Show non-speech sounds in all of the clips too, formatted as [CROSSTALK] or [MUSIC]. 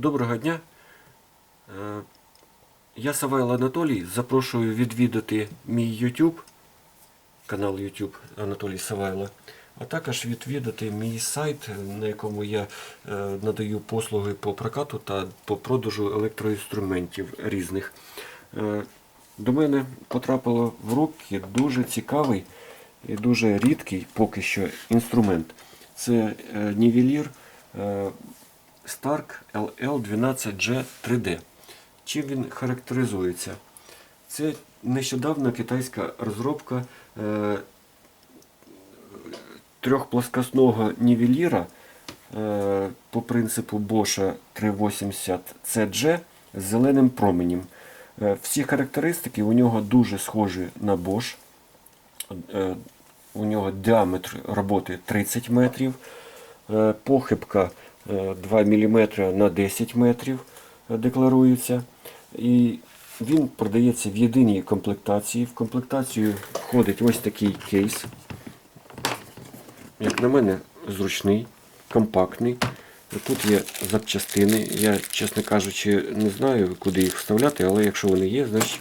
Доброго дня. Е, Я Савайло Анатолій. Запрошую відвідати мій YouTube, канал YouTube Анатолій Савайло, а також відвідати мій сайт, на якому я е, надаю послуги по прокату та по продажу електроінструментів різних. Е, До мене потрапило в руки дуже цікавий і дуже рідкий поки що інструмент. Це нівелір Stark LL12G 3D. Чим він характеризується? Це нещодавна китайська розробка е, трьохплоскосного нівеліра е, по принципу Bosch 380 CG з зеленим променем. Е, всі характеристики у нього дуже схожі на Bosch. Е, у нього діаметр роботи 30 метрів, е, похибка 2 мм на 10 метрів е, декларується. І він продається в єдиній комплектації. В комплектацію входить ось такий кейс. Як на мене, зручний, компактний. Тут є запчастини. Я, чесно кажучи, не знаю, куди їх вставляти, але якщо вони є, значить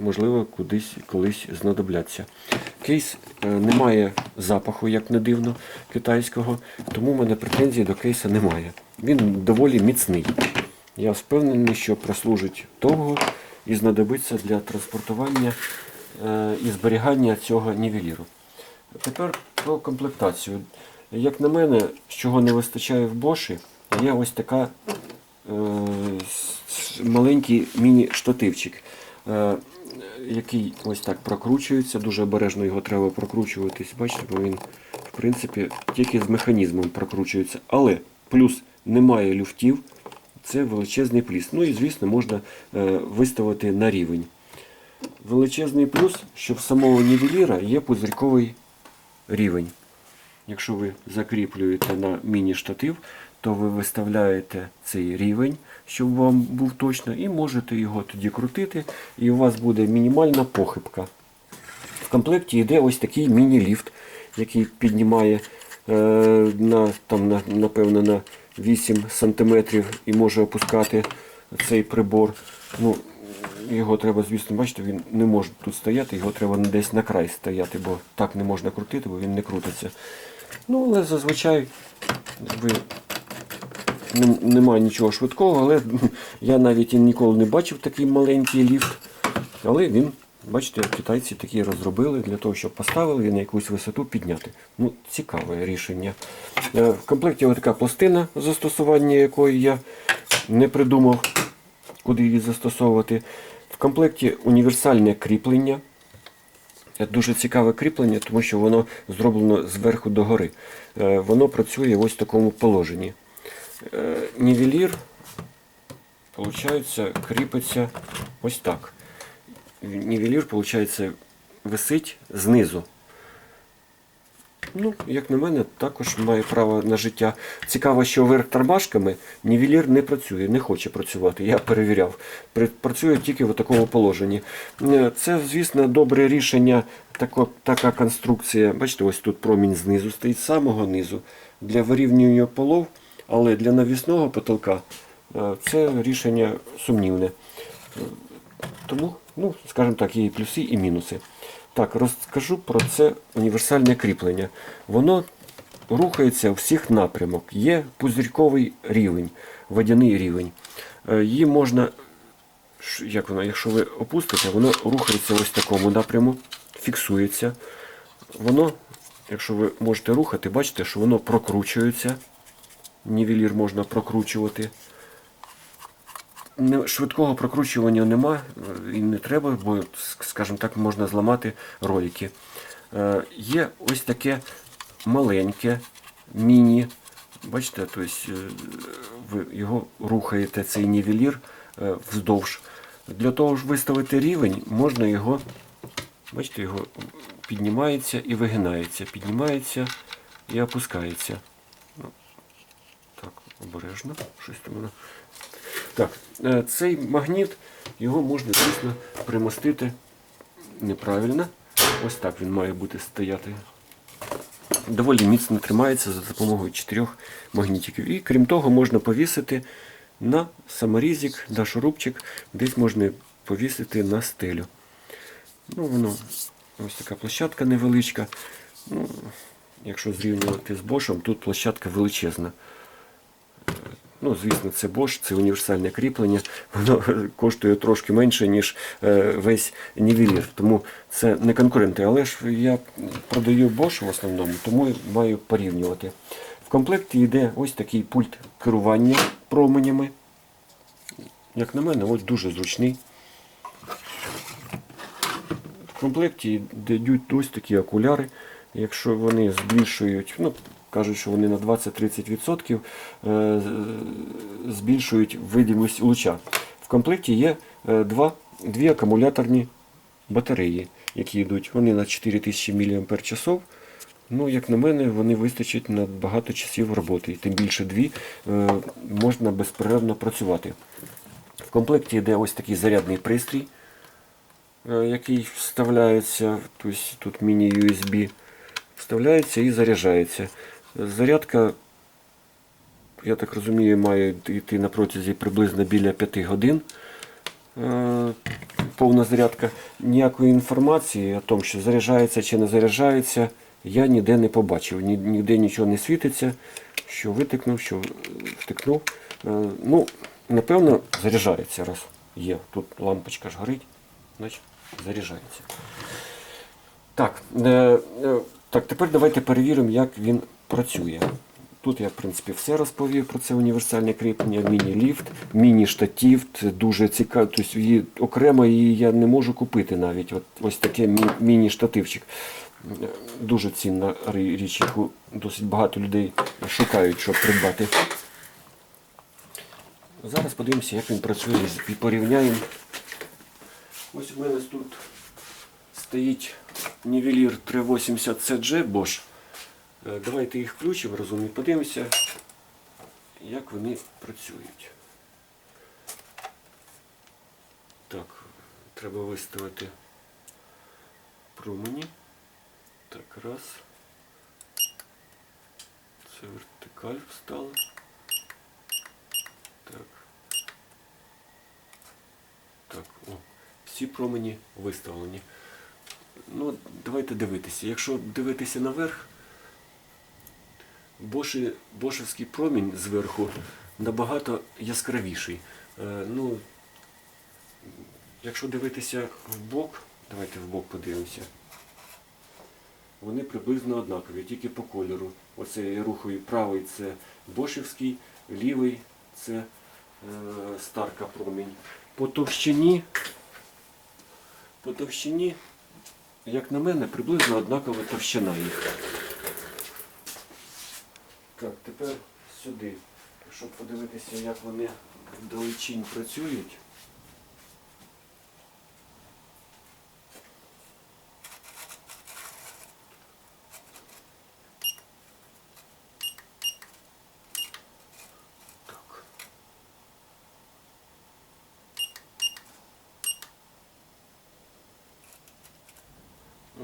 можливо кудись колись знадобляться. Кейс е, не має запаху, як не дивно, китайського, тому в мене претензій до кейса немає. Він доволі міцний. Я впевнений, що прослужить довго і знадобиться для транспортування е, і зберігання цього нівеліру. Тепер про комплектацію. Як на мене, чого не вистачає в Боші, є ось така е, маленький міні-штативчик, е, який ось так прокручується. Дуже обережно його треба прокручуватись. Бачите, бо він, в принципі, тільки з механізмом прокручується. Але плюс немає люфтів, це величезний плюс. Ну і, звісно, можна е, виставити на рівень. Величезний плюс, що в самого нівеліра є пузирьковий рівень. Якщо ви закріплюєте на міні-штатив, то ви виставляєте цей рівень, щоб вам був точно, і можете його тоді крутити, і у вас буде мінімальна похибка. В комплекті йде ось такий міні-ліфт, який піднімає е, на, там, на, напевно, на 8 см і може опускати цей прибор. Ну, його треба, звісно, бачите, він не може тут стояти, його треба десь на край стояти, бо так не можна крутити, бо він не крутиться. Ну, але зазвичай ви немає нічого швидкого, але [LAUGHS] я навіть ніколи не бачив такий маленький ліфт. Але він, бачите, китайці такі розробили для того, щоб поставили і на якусь висоту підняти. Ну, цікаве рішення. Е, В комплекті така пластина, застосування якої я не придумав, куди її застосовувати. В комплекті універсальне кріплення. Це дуже цікаве кріплення, тому що воно зроблено зверху до гори. Е, Воно працює ось в такому положенні. Е, Нівелір, виходить, кріпиться ось так. Нівелір, виходить, висить знизу. Ну, як на мене, також має право на життя. Цікаво, що верх тормашками нівелір не працює, не хоче працювати. Я перевіряв. Працює тільки в такому положенні. Е, Це, звісно, добре рішення, тако, така конструкція. Бачите, ось тут промінь знизу стоїть, з самого низу. Для вирівнювання полов, але для навісного потолка е, це рішення сумнівне. Тому, ну, скажімо так, є і плюси, і мінуси. Так, розкажу про це універсальне кріплення. Воно рухається у всіх напрямок. Є пузирьковий рівень, водяний рівень. Е, Її можна, як воно, якщо ви опустите, воно рухається ось в такому напряму, фіксується. Воно, якщо ви можете рухати, бачите, що воно прокручується. Нівелір можна прокручувати. Швидкого прокручування нема і не треба, бо, скажімо так, можна зламати ролики. Е, Є ось таке маленьке міні. Бачите, тобто ви його рухаєте, цей нівелір е, вздовж. Для того ж виставити рівень, можна його, бачите, його піднімається і вигинається, піднімається і опускається. Обережно. Щось там воно. Так, е, цей магніт, його можна, звісно, примостити неправильно. Ось так він має бути стояти. Доволі міцно тримається за допомогою чотирьох магнітиків. І крім того, можна повісити на саморізик, на шурупчик, десь можна повісити на стелю. Ну, воно ось така площадка невеличка. Ну, якщо зрівнювати з Бошем, тут площадка величезна. Ну, звісно, це Bosch, це універсальне кріплення. Воно коштує трошки менше, ніж е, весь нівелір. Тому це не конкуренти. Але ж я продаю Bosch в основному, тому маю порівнювати. В комплекті йде ось такий пульт керування променями. Як на мене, ось дуже зручний. В комплекті йдуть ось такі окуляри. Якщо вони збільшують, ну, кажуть, що вони на 20-30% е, збільшують видимість луча. В комплекті є е, два, дві акумуляторні батареї, які йдуть. Вони на 4000 мАч. Ну, як на мене, вони вистачать на багато часів роботи. Тим більше дві е, можна безперервно працювати. В комплекті йде ось такий зарядний пристрій, який вставляється, тобто тут міні-USB, вставляється і заряджається. Зарядка, я так розумію, має йти на протязі приблизно біля 5 годин. Е, Повна зарядка. Ніякої інформації о тому, що заряджається чи не заряджається, я ніде не побачив. Ніде нічого не світиться, що витикнув, що втикнув. Е, Ну, напевно, заряджається раз. Є. Тут лампочка ж горить, значить заряджається. Так, е, так, тепер давайте перевіримо, як він працює. Тут я, в принципі, все розповів про це універсальне кріплення, міні-ліфт, міні-штатів. Це дуже цікаво. Тобто її окремо її я не можу купити навіть. От, ось таке міні-штативчик. Дуже цінна річ, яку досить багато людей шукають, щоб придбати. Зараз подивимося, як він працює і порівняємо. Ось у мене тут стоїть нівелір 380 CG Bosch. Е, Давайте їх включимо разом і подивимося, як вони працюють. Так, треба виставити промені. Так, раз. Це вертикаль встала. Так. Так, о, всі промені виставлені. Ну, давайте дивитися. Якщо дивитися наверх, Боші, бошевський промінь зверху набагато яскравіший. Е, ну, якщо дивитися в бок, давайте в бок подивимося. Вони приблизно однакові, тільки по кольору. Оце я рухаю правий це бошевський, лівий це е, старка промінь. По товщині, по товщині, як на мене, приблизно однакова товщина їх. Так, тепер сюди, щоб подивитися, як вони вдалечінь працюють.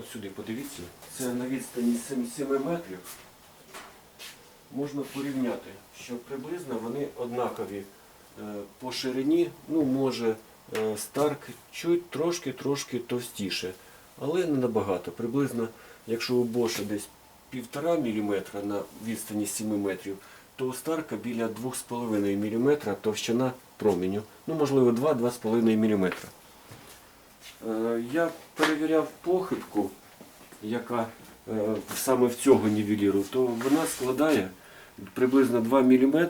Ось сюди подивіться. Це на відстані 7, 7 метрів. Можна порівняти, що приблизно вони однакові е, по ширині, ну може е, Старк чуть трошки-трошки товстіше, але не набагато. Приблизно, якщо у Боша десь 1,5 мм на відстані 7 метрів, то у Старка біля 2,5 мм товщина променю. Ну, можливо, 2-2,5 мм. Е, Я перевіряв похибку, яка саме в цього нівеліру, то вона складає приблизно 2 мм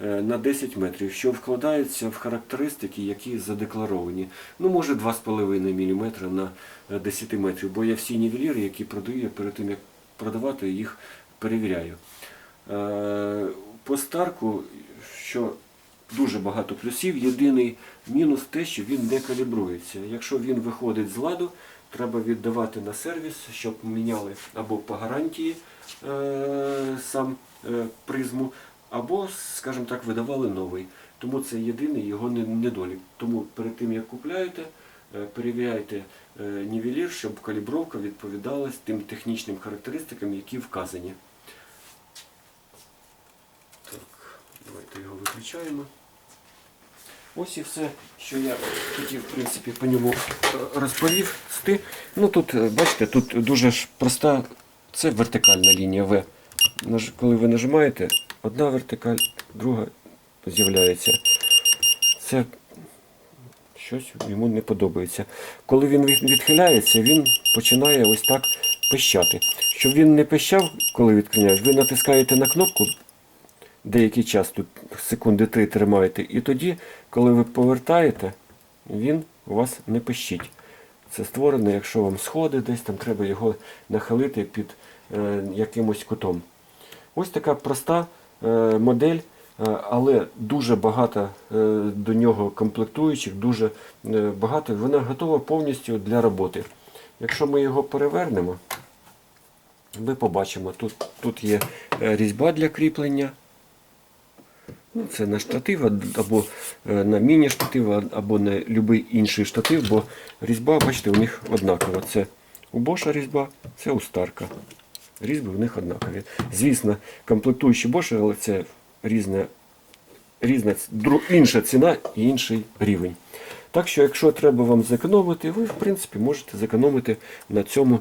на 10 метрів, що вкладається в характеристики, які задекларовані. Ну, може 2,5 мм на е, 10 метрів, бо я всі нівеліри, які продаю, перед тим як продавати, їх перевіряю. Е, По старку, що дуже багато плюсів. Єдиний мінус те, що він не калібрується. Якщо він виходить з ладу, треба віддавати на сервіс, щоб міняли або по гарантії е, сам е, призму, або, скажімо так, видавали новий. Тому це єдиний його недолік. Тому перед тим як купляєте, е, перевіряйте е, нівелір, щоб калібровка відповідала тим технічним характеристикам, які вказані. Так, давайте його виключаємо. Ось і все, що я хотів, в принципі, по ньому е, розповісти. Ну тут, е, бачите, тут дуже ж проста, це вертикальна лінія В. Коли ви нажимаєте, одна вертикаль, друга з'являється. Це щось йому не подобається. Коли він відхиляється, він починає ось так пищати. Щоб він не пищав, коли відкриняєш, ви натискаєте на кнопку деякий час, тут секунди три тримаєте, і тоді, коли ви повертаєте, він у вас не пищить. Це створено, якщо вам сходи десь, там треба його нахилити під якимось кутом. Ось така проста е, модель, е, але дуже багато е, до нього комплектуючих, дуже е, багато. Вона готова повністю для роботи. Якщо ми його перевернемо, ми побачимо, тут, тут є е, різьба для кріплення. Ну, це на штатив або е, на міні-штатив, або на будь-який інший штатив, бо різьба, бачите, у них однакова. Це у Боша різьба, це у Старка. Різьби в них однакові. Звісно, комплектуючі Боша, але це різна, різна інша ціна і інший рівень. Так що, якщо треба вам зекономити, ви в принципі можете зекономити на цьому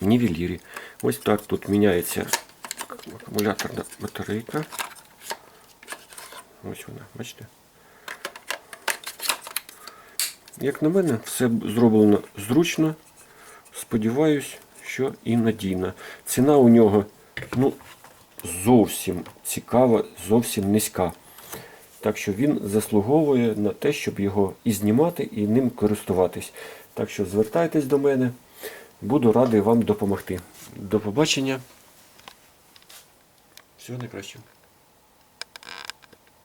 нівелірі. Ось так тут міняється акумуляторна батарейка. Ось вона, бачите? Як на мене, все зроблено зручно. Сподіваюсь, що і надійна. Ціна у нього ну, зовсім цікава, зовсім низька. Так що він заслуговує на те, щоб його і знімати, і ним користуватись. Так що звертайтесь до мене, буду радий вам допомогти. До побачення. Всього найкращого.